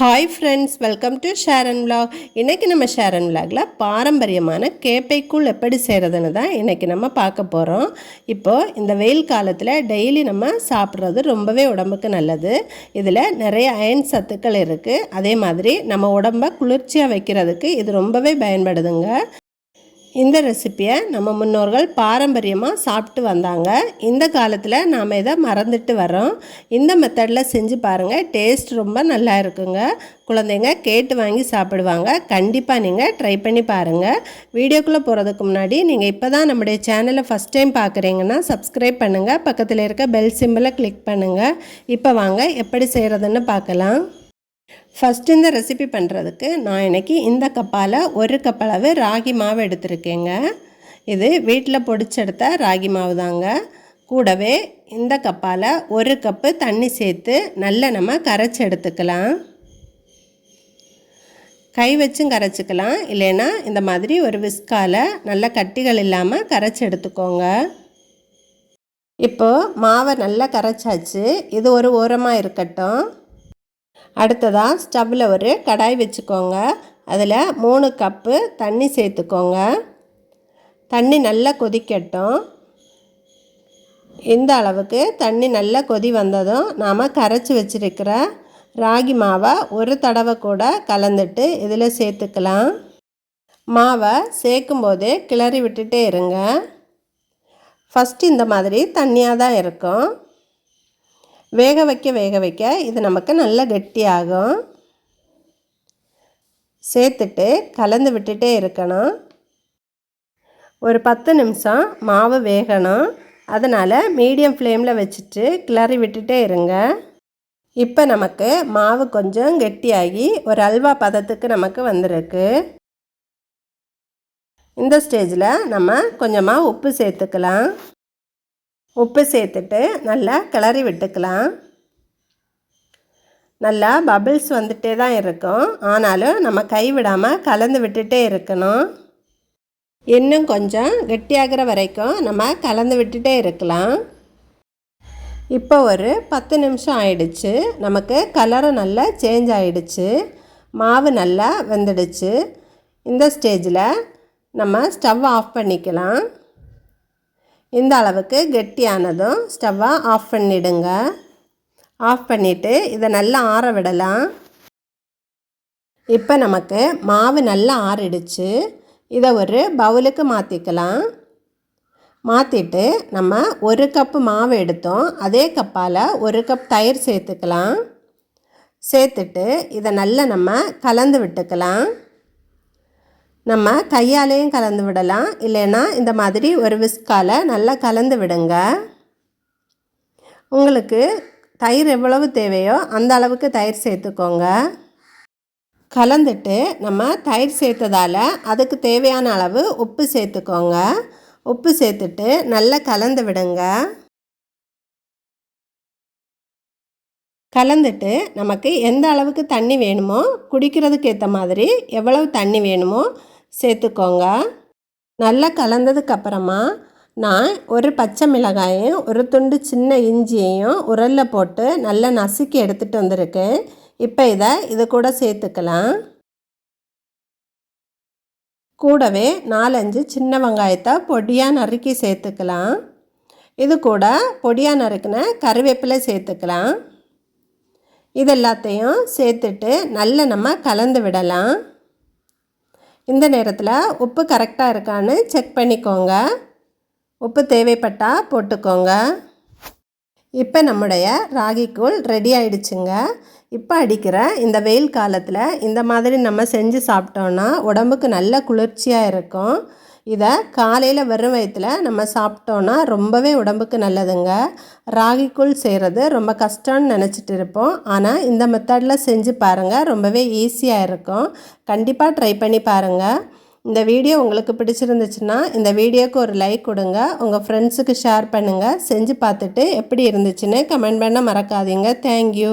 Hi friends welcome to Sharon vlog. இன்றைக்கி நம்ம ஷேரன் vlogல பாரம்பரியமான கேப்பைக்குள் எப்படி செய்கிறதுன்னு தான் இன்றைக்கி நம்ம பார்க்க போகிறோம் இப்போது இந்த வெயில் காலத்தில் டெய்லி நம்ம சாப்பிட்றது ரொம்பவே உடம்புக்கு நல்லது. இதில் நிறைய அயன் சத்துக்கள் இருக்குது அதே மாதிரி நம்ம உடம்பை குளிர்ச்சியாக வைக்கிறதுக்கு இது ரொம்பவே பயன்படுதுங்க. இந்த ரெசிப்பியை நம்ம முன்னோர்கள் பாரம்பரியமாக சாப்பிட்டு வந்தாங்க. இந்த காலத்தில் நாம் இதை மறந்துட்டு வரோம் இந்த மெத்தடில் செஞ்சு பாருங்கள் டேஸ்ட் ரொம்ப நல்லா இருக்குங்க. குழந்தைங்க கேட்டு வாங்கி சாப்பிடுவாங்க. கண்டிப்பாக நீங்கள் ட்ரை பண்ணி பாருங்கள் வீடியோக்குள்ளே போகிறதுக்கு முன்னாடி நீங்கள் இப்போ தான் நம்முடைய சேனலை ஃபஸ்ட் டைம் பார்க்குறீங்கன்னா சப்ஸ்கிரைப் பண்ணுங்கள் பக்கத்தில் இருக்க பெல் சிம்பிளை கிளிக் பண்ணுங்கள் இப்போ வாங்க எப்படி செய்கிறதுன்னு பார்க்கலாம். ஃபஸ்ட்டு இந்த ரெசிபி பண்ணுறதுக்கு நான் இன்றைக்கி இந்த கப்பால் ஒரு கப் அளவு ராகி மாவு எடுத்திருக்கேங்க. இது வீட்டில் பொடிச்செடுத்த ராகி மாவு தாங்க கூடவே இந்த கப்பால் ஒரு கப்பு தண்ணி சேர்த்து நல்லா நம்ம கரைச்சி எடுத்துக்கலாம். கை வச்சும் கரைச்சிக்கலாம். இல்லைன்னா இந்த மாதிரி ஒரு விஸ்கால் நல்ல கட்டிகள் இல்லாமல் கரைச்சி எடுத்துக்கோங்க. இப்போது மாவை நல்லா கரைச்சாச்சு. இது ஒரு ஓரமாக இருக்கட்டும். அடுத்ததாக ஸ்டவ்வில் ஒரு கடாய் வச்சுக்கோங்க. அதில் மூணு கப்பு தண்ணி சேர்த்துக்கோங்க. தண்ணி நல்லா கொதிக்கட்டும். இந்த அளவுக்கு தண்ணி நல்லா கொதி வந்ததும் நாம் கரைச்சி வச்சுருக்கிற ராகி மாவை ஒரு தடவை கூட கலந்துட்டு இதில் சேர்த்துக்கலாம். மாவை சேர்க்கும்போது கிளறி விட்டுட்டே இருங்க. ஃபஸ்ட்டு இந்த மாதிரி தண்ணியாக தான் இருக்கும். வேக வைக்க வேக வைக்க இது நமக்கு நல்ல கெட்டியாகும். சேர்த்துட்டு கலந்து விட்டுட்டே இருக்கணும். ஒரு பத்து நிமிஷம் மாவு வேகணும். அதனால் மீடியம் ஃப்ளேமில் வச்சுட்டு கிளறி விட்டுட்டே இருங்க. இப்போ நமக்கு மாவு கொஞ்சம் கெட்டியாகி ஒரு அல்வா பதத்துக்கு நமக்கு வந்திருக்கு. இந்த ஸ்டேஜில் நம்ம கொஞ்சமாக உப்பு சேர்த்துக்கலாம். உப்பு சேர்த்துட்டு நல்லா கிளறி விட்டுக்கலாம். நல்லா பபிள்ஸ் வந்துட்டே தான் இருக்கும். ஆனாலும் நம்ம கைவிடாமல் கலந்து விட்டுட்டே இருக்கணும். இன்னும் கொஞ்சம் கெட்டியாகிற வரைக்கும் நம்ம கலந்து விட்டுட்டே இருக்கலாம். இப்போ ஒரு பத்து நிமிஷம் ஆயிடுச்சு. நமக்கு கலரும் நல்லா சேஞ்ச் ஆகிடுச்சு மாவு நல்லா வெந்துடுச்சு. இந்த ஸ்டேஜில் நம்ம ஸ்டவ் ஆஃப் பண்ணிக்கலாம். இந்த அளவுக்கு கெட்டியானதும் ஸ்டவ்வை ஆஃப் பண்ணிவிடுங்க ஆஃப் பண்ணிவிட்டு இதை நல்லா ஆற விடலாம். இப்போ நமக்கு மாவு நல்லா ஆறிடுச்சு. இதை ஒரு பவுலுக்கு மாற்றிக்கலாம் மாற்றிட்டு நம்ம ஒரு கப்பு மாவு எடுத்தோம். அதே கப்பால் ஒரு கப் தயிர் சேர்த்துக்கலாம். சேர்த்துட்டு இதை நல்லா நம்ம கலந்து விட்டுக்கலாம். நம்ம கையாலேயும் கலந்து விடலாம். இல்லைன்னா இந்த மாதிரி ஒரு விஸ்கால் நல்லா கலந்து விடுங்க. உங்களுக்கு தயிர் எவ்வளவு தேவையோ அந்த அளவுக்கு தயிர் சேர்த்துக்கோங்க. கலந்துட்டு நம்ம தயிர் சேர்த்ததால் அதுக்கு தேவையான அளவு உப்பு சேர்த்துக்கோங்க. உப்பு சேர்த்துட்டு நல்லா கலந்து விடுங்க. கலந்துட்டு நமக்கு எந்த அளவுக்கு தண்ணி வேணுமோ குடிக்கிறதுக்கு ஏற்ற மாதிரி எவ்வளவு தண்ணி வேணுமோ சேர்த்துக்கோங்க. நல்லா கலந்ததுக்கப்புறமா நான் ஒரு பச்சை மிளகாயும் ஒரு துண்டு சின்ன இஞ்சியையும் உரலில் போட்டு நல்லா நசுக்கி எடுத்துகிட்டு வந்திருக்கேன். இப்போ இதை இது கூட சேர்த்துக்கலாம். கூடவே நாலஞ்சு சின்ன வெங்காயத்தை பொடியாக நறுக்கி சேர்த்துக்கலாம். இது கூட பொடியாக நறுக்கின கருவேப்பிலை சேர்த்துக்கலாம். இது எல்லாத்தையும் சேர்த்துட்டு நல்லா நம்ம கலந்து விடலாம். இந்த நேரத்தில் உப்பு கரெக்டாக இருக்கான்னு செக் பண்ணிக்கோங்க. உப்பு தேவைப்பட்டால் போட்டுக்கோங்க. இப்போ நம்முடைய ராகிக்கூழ் ரெடி ஆயிடுச்சுங்க. இப்போ அடிக்கிற இந்த வெயில் காலத்தில் இந்த மாதிரி நம்ம செஞ்சு சாப்பிட்டோன்னா உடம்புக்கு நல்ல குளிர்ச்சியாக இருக்கும். இதை காலையில் வெறும் வயிற்றில் நம்ம சாப்பிட்டோன்னா ரொம்பவே உடம்புக்கு நல்லதுங்க. ராகிக்குள் செய்கிறது ரொம்ப கஷ்டம்னு நினச்சிட்டு இருப்போம். ஆனால் இந்த மெத்தடில் செஞ்சு பாருங்கள் ரொம்பவே ஈஸியாக இருக்கும். கண்டிப்பாக ட்ரை பண்ணி பாருங்கள் இந்த வீடியோ உங்களுக்கு பிடிச்சிருந்துச்சுன்னா இந்த வீடியோக்கு ஒரு லைக் கொடுங்க. உங்கள் ஃப்ரெண்ட்ஸுக்கு ஷேர் பண்ணுங்கள் செஞ்சு பார்த்துட்டு எப்படி இருந்துச்சுன்னு கமெண்ட் பண்ண மறக்காதீங்க. தேங்க்யூ